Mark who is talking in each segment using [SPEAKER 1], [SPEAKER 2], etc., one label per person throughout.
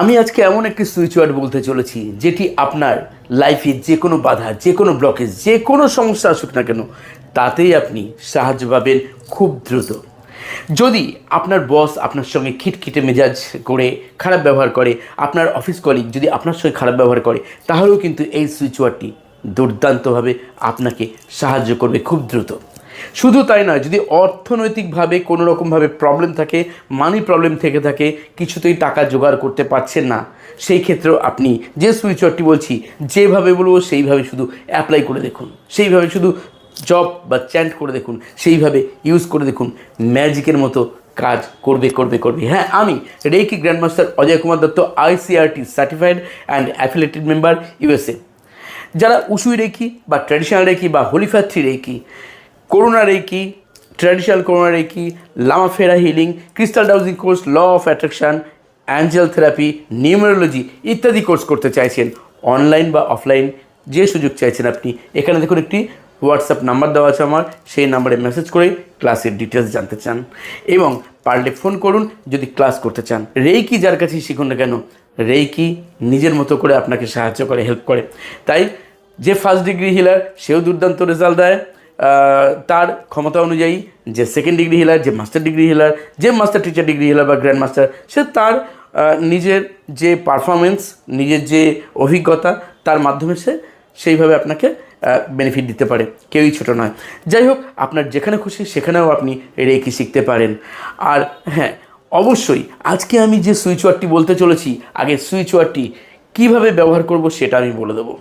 [SPEAKER 1] আমি আজকে এমন একটি সুইচ ওয়ার্ড বলতে চলেছি, যেটি আপনার লাইফে যে কোনো বাধা, যে কোনো ব্লকেজ যে কোনো সমস্যা আসুক না কেন, তাতেই আপনি সাহায্য পাবেন খুব দ্রুত। যদি আপনার বস আপনার সঙ্গে খিটখিটে মেজাজ করে, খারাপ ব্যবহার করে, আপনার অফিস কলিগ যদি আপনার সঙ্গে খারাপ ব্যবহার করে, তাহলেও কিন্তু এই সুইচ ওয়ার্ডটি দুর্দান্তভাবে আপনাকে সাহায্য করবে খুব দ্রুত। শুধু তাই নয়, যদি অর্থনৈতিকভাবে কোনো রকমভাবে প্রবলেম থাকে মানি প্রবলেম থেকে থাকে, কিছুতেই টাকা জোগাড় করতে পারছেন না। সেই ক্ষেত্রেও আপনি যে সুইচ ওয়ার্ডটি বলছি, যেভাবে বলব সেইভাবে শুধু অ্যাপ্লাই করে দেখুন। সেইভাবে শুধু জব বা চ্যান্ট করে দেখুন, সেইভাবে ইউজ করে দেখুন। ম্যাজিকের মতো কাজ করবে করবে করবে। হ্যাঁ আমি reiki grandmaster Ajay Kumar Dutta ICRT certified and affiliated member USA যারা উসুই রেখি বা ট্র্যাডিশনাল রেখি বা holy fire three reiki corona reiki traditional corona reiki lama fera healing crystal dowsing course law of attraction angel therapy numerology ইত্যাদি course করতে চাইছেন। Online বা offline যে সুযোগ চাইছেন আপনি। এখানে দেখুন একটি হোয়াটসঅ্যাপ নাম্বার দেওয়া আছে আমার। সেই নাম্বারে মেসেজ করে ক্লাসের ডিটেলস জানতে চান। এবং পারলে ফোন করুন, যদি ক্লাস করতে চান। রেইকি যার কাছেই শিখুন না কেন রেইকি নিজের মতো করে আপনাকে সাহায্য করে হেল্প করে। তাই যে ফার্স্ট ডিগ্রি হিলার সেও দুর্দান্ত রেজাল্ট দেয়। তার ক্ষমতা অনুযায়ী যে সেকেন্ড ডিগ্রি হিলার যে মাস্টার ডিগ্রি হিলার যে মাস্টার টিচার ডিগ্রি হিলার বা গ্র্যান্ড মাস্টার সে তার নিজের যে পারফরমেন্স নিজের যে অভিজ্ঞতা, তার মাধ্যমে সে সেইভাবে আপনাকে বেনিফিট দিতে পারে। কেউই ছোট নয়। যাই হোক, আপনার যেখানে খুশি সেখানেও আপনি রেকি শিখতে পারেন। আর হ্যাঁ অবশ্যই আজকে আমি যে সুইচ ওয়ার্ডটি বলতে চলেছি, আগে সুইচ ওয়ার্ডটি কীভাবে ব্যবহার করব সেটা আমি বলে দেবো।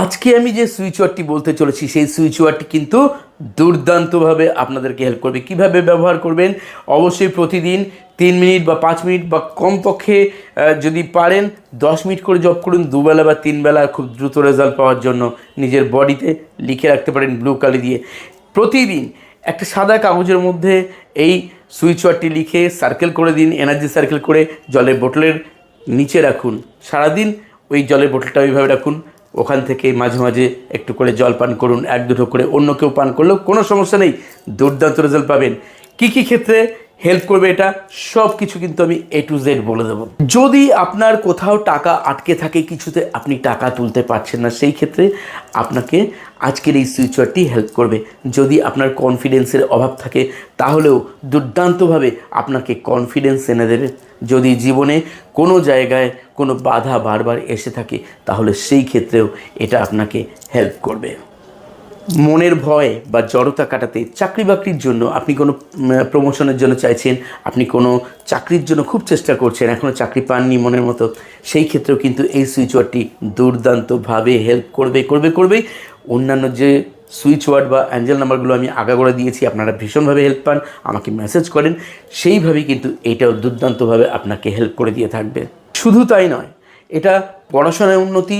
[SPEAKER 1] আজকে আমি যে সুইচ ওয়ার্ডটি বলতে চলেছি, সেই সুইচ ওয়ার্ডটি কিন্তু দুর্দান্তভাবে আপনাদেরকে হেল্প করবে। কীভাবে ব্যবহার করবেন? অবশ্যই প্রতিদিন তিন মিনিট বা পাঁচ মিনিট বা কমপক্ষে যদি পারেন, দশ মিনিট করে জব করুন, দুবেলা বা তিনবেলা খুব দ্রুত রেজাল্ট পাওয়ার জন্য নিজের বডিতে লিখে রাখতে পারেন ব্লু কালি দিয়ে। প্রতিদিন একটা সাদা কাগজের মধ্যে এই সুইচ ওয়ার্ডটি লিখে সার্কেল করে দিন এনার্জি সার্কেল করে জলের বোতলের নিচে রাখুন। সারাদিন ওই জলের বোতলটা ওইভাবে রাখুন। ওখান থেকে মাঝে মাঝে একটু করে জল পান করুন, এক দুটো করে অন্য কেউ পান করলেও কোনো সমস্যা নেই, দুর্দান্ত রেজাল্ট পাবেন। কী কী ক্ষেত্রে হেল্প করবে এটা সব কিছু কিন্তু আমি এ টু জেড বলে দেবো। যদি আপনার কোথাও টাকা আটকে থাকে, কিছুতে আপনি টাকা তুলতে পারছেন না, সেই ক্ষেত্রে আপনাকে আজকের এই সুইচওয়ারটি হেল্প করবে। যদি আপনার কনফিডেন্সের অভাব থাকে, তাহলেও দুর্দান্তভাবে আপনাকে কনফিডেন্স এনে দেবে। যদি জীবনে কোনো জায়গায় কোনো বাধা বারবার এসে থাকে, তাহলে সেই ক্ষেত্রেও এটা আপনাকে হেল্প করবে। মনের ভয় বা জড়তা কাটাতে চাকরি বাকরির জন্য আপনি কোনো প্রমোশনের জন্য চাইছেন, আপনি কোনো চাকরির জন্য খুব চেষ্টা করছেন এখনও চাকরি পাননি মনের মতো, সেই ক্ষেত্রেও কিন্তু এই সুইচ ওয়ার্ডটি দুর্দান্তভাবে হেল্প করবে করবে করবে। অন্যান্য যে সুইচ ওয়ার্ড বা অ্যাঞ্জেল নাম্বারগুলো আমি আগাগোড়া দিয়েছি, আপনারা ভীষণভাবে হেল্প পান, আমাকে মেসেজ করেন, সেইভাবেই কিন্তু এটাও দুর্দান্তভাবে আপনাকে হেল্প করে দিয়ে থাকবে। শুধু তাই নয়, এটা পড়াশোনায় উন্নতি,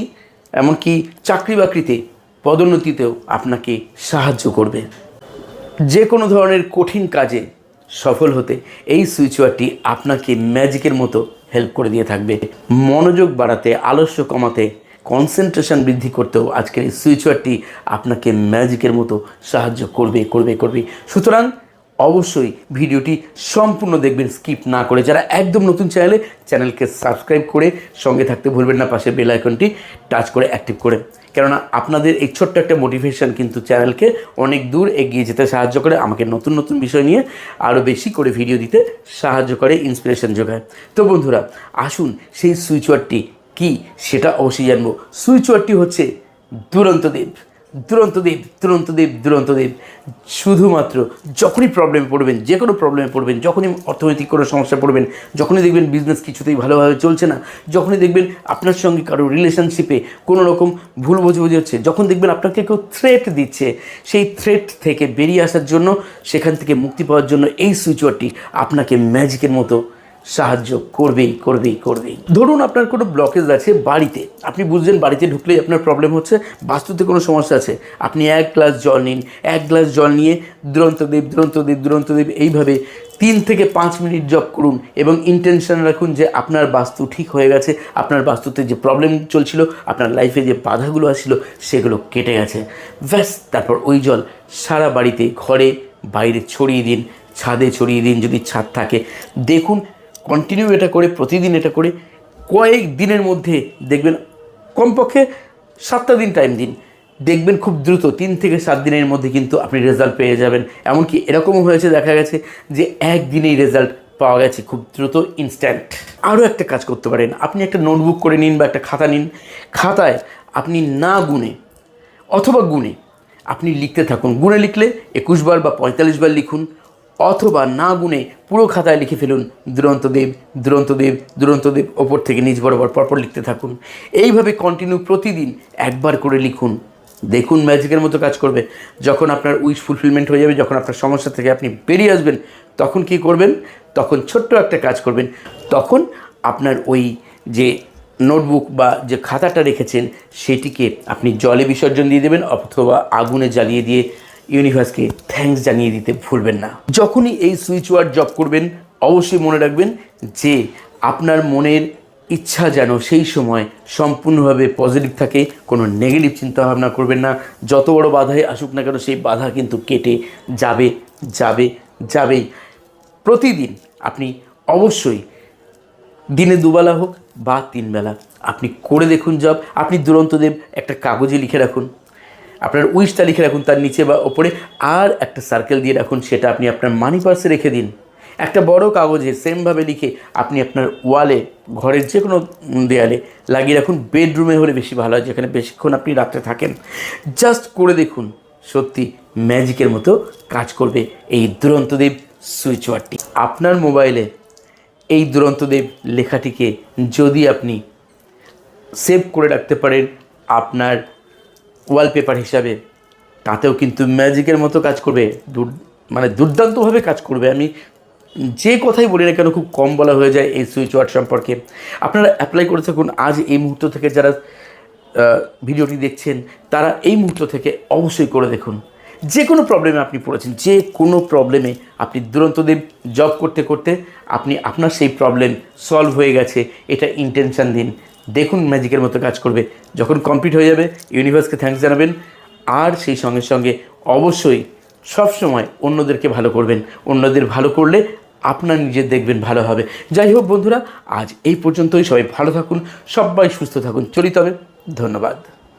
[SPEAKER 1] এমনকি চাকরি বাকরিতে পদোন্নতিতেও আপনাকে সাহায্য করবে। যে কোনো ধরনের কঠিন কাজে সফল হতে এই সুইচ ওয়ার্ডটি আপনাকে ম্যাজিকের মতো হেল্প করে দিয়ে থাকবে। মনোযোগ বাড়াতে, আলস্য কমাতে কনসেন্ট্রেশন বৃদ্ধি করতেও আজকের এই সুইচ ওয়ার্ডটি আপনাকে ম্যাজিকের মতো সাহায্য করবে করবে করবে। সুতরাং অবশ্যই ভিডিওটি সম্পূর্ণ দেখবেন, স্কিপ না করে যারা একদম নতুন চ্যানেলে, চ্যানেলকে সাবস্ক্রাইব করে সঙ্গে থাকতে ভুলবেন না, পাশে বেল আইকনটি টাচ করে অ্যাক্টিভ করে কেননা আপনাদের এই ছোট্ট একটা মোটিভেশন কিন্তু চ্যানেলকে অনেক দূর এগিয়ে যেতে সাহায্য করে, আমাকে নতুন নতুন বিষয় নিয়ে আরও বেশি করে ভিডিও দিতে সাহায্য করে ইন্সপিরেশন যোগায়। তো বন্ধুরা, আসুন সেই সুইচওয়ারটি কি সেটা অবশ্যই জানব। সুইচওয়ারটি হচ্ছে দুরন্ত দুরন্ত দেব দুরন্ত দেব দুরন্ত দেব শুধুমাত্র যখনই প্রবলেমে পড়বেন যে কোনো প্রবলেমে পড়বেন, যখনই অর্থনৈতিক কোনো সমস্যা পড়বেন, যখনই দেখবেন বিজনেস কিছুতেই ভালোভাবে চলছে না, যখনই দেখবেন আপনার সঙ্গে কারও রিলেশনশিপে কোনো রকম ভুল বোঝাবুঝি হচ্ছে, যখন দেখবেন আপনাকে কেউ থ্রেট দিচ্ছে, সেই থ্রেট থেকে বেরিয়ে আসার জন্য, সেখান থেকে মুক্তি পাওয়ার জন্য এই সুইচওয়ারটি আপনাকে ম্যাজিকের মতো সাহায্য করবেই করবেই করবেই। ধরুন আপনার কোনো ব্লকেজ আছে বাড়িতে। আপনি বুঝলেন বাড়িতে ঢুকলেই আপনার প্রবলেম হচ্ছে, বাস্তুতে কোনো সমস্যা আছে। আপনি এক গ্লাস জল নিন, এক গ্লাস জল নিয়ে দুরন্তদেব দুরন্তদেব দুরন্তদেব এইভাবে তিন থেকে পাঁচ মিনিট জব করুন এবং ইন্টেনশন রাখুন যে আপনার বাস্তু ঠিক হয়ে গেছে, আপনার বাস্তুতে যে প্রবলেম চলছিল, আপনার লাইফে যে বাধাগুলো আসছিল, সেগুলো কেটে গেছে। ব্যাস, তারপর ওই জল সারা বাড়িতে, ঘরে, বাইরে ছড়িয়ে দিন, ছাদে ছড়িয়ে দিন, যদি ছাদ থাকে। দেখুন কন্টিনিউ এটা করে, প্রতিদিন এটা করে, কয়েক দিনের মধ্যে দেখবেন কমপক্ষে সাতটা দিন টাইম দিন। দেখবেন খুব দ্রুত তিন থেকে সাত দিনের মধ্যে কিন্তু আপনি রেজাল্ট পেয়ে যাবেন। এমনকি এরকমও হয়েছে, দেখা গেছে যে একদিনেই রেজাল্ট পাওয়া গেছে খুব দ্রুত ইনস্ট্যান্ট আরও একটা কাজ করতে পারেন। আপনি একটা নোটবুক করে নিন বা একটা খাতা নিন। খাতায় আপনি না গুনে অথবা গুনে আপনি লিখতে থাকুন। গুনে লিখলে একুশ বার বা পঁয়তাল্লিশ বার লিখুন। অথবা না গুনে পুরো খাতায় লিখে ফেলুন, দুরন্ত দেব দুরন্ত দেব, দুরন্ত ওপর থেকে নিজ বরাবর পরপর লিখতে থাকুন। এইভাবে কন্টিনিউ প্রতিদিন একবার করে লিখুন। দেখুন ম্যাজিকের মতো কাজ করবে। যখন আপনার উইশ ফুলফিলমেন্ট হয়ে যাবে, যখন আপনার সমস্যা থেকে আপনি বেরিয়ে আসবেন, তখন কি করবেন? তখন ছোট্ট একটা কাজ করবেন। তখন আপনার ওই যে নোটবুক বা যে খাতাটা রেখেছেন, সেটিকে আপনি জলে বিসর্জন দিয়ে দেবেন অথবা আগুনে জ্বালিয়ে দিয়ে ইউনিভার্সকে থ্যাঙ্কস জানিয়ে দিতে ভুলবেন না। যখনই এই সুইচ ওয়ার্ড জব করবেন, অবশ্যই মনে রাখবেন যে আপনার মনের ইচ্ছা যেন সেই সময় সম্পূর্ণভাবে পজিটিভ থাকে, কোনো নেগেটিভ চিন্তাভাবনা করবেন না। যত বড় বাধাই আসুক না কেন, সেই বাধা কিন্তু কেটে যাবে যাবে, যাবেই। প্রতিদিন আপনি অবশ্যই দিনে দুবেলা হোক বা তিনবেলা, আপনি করে দেখুন জব আপনি দুরন্তদেব একটা কাগজে লিখে রাখুন। আপনার উইশটা লিখে রাখুন তার নিচে বা ওপরে, আর একটা সার্কেল দিয়ে রাখুন, সেটা আপনি আপনার মানি পার্সে রেখে দিন। একটা বড় কাগজে সেমভাবে লিখে আপনি আপনার ওয়ালে ঘরের যে কোনো দেয়ালে লাগিয়ে রাখুন। বেডরুমে হলে বেশি ভালো হয়, যেখানে বেশিক্ষণ আপনি রাত্রে থাকেন। জাস্ট করে দেখুন, সত্যি ম্যাজিকের মতো কাজ করবে এই দুরন্তদেব সুইচ ওয়ার্ডটি আপনার মোবাইলে এই দুরন্তদেব লেখাটিকে যদি আপনি সেভ করে রাখতে পারেন, আপনার ওয়ালপেপার হিসাবে, তাতেও কিন্তু ম্যাজিকের মতো কাজ করবে, দুর মানে দুর্দান্তভাবে কাজ করবে। আমি যে কথাই বলি না কেন, খুব কম বলা হয়ে যায় এই সুইচ ওয়ার্ড সম্পর্কে। আপনারা অ্যাপ্লাই করে থাকুন, আজ এই মুহূর্ত থেকে যারা ভিডিওটি দেখছেন, তারা এই মুহূর্ত থেকে অবশ্যই করে দেখুন। যে কোনো প্রবলেমে আপনি পড়েছেন, যে কোনো প্রবলেমে আপনি দুরন্তদেব জব করতে করতে আপনি আপনার সেই প্রবলেম সলভ হয়ে গেছে, এটা ইন্টেনশন দিন। দেখুন ম্যাজিকের মতো কাজ করবে। যখন কমপ্লিট হয়ে যাবে ইউনিভার্সকে থ্যাংকস জানাবেন। আর সেই সঙ্গে সঙ্গে অবশ্যই সবসময় অন্যদেরকে ভালো করবেন। অন্যদের ভালো করলে আপনার নিজে দেখবেন ভালো হবে। যাই হোক বন্ধুরা, আজ এই পর্যন্তই। সবাই ভালো থাকুন, সবাই সুস্থ থাকুন। চলি হবে ধন্যবাদ।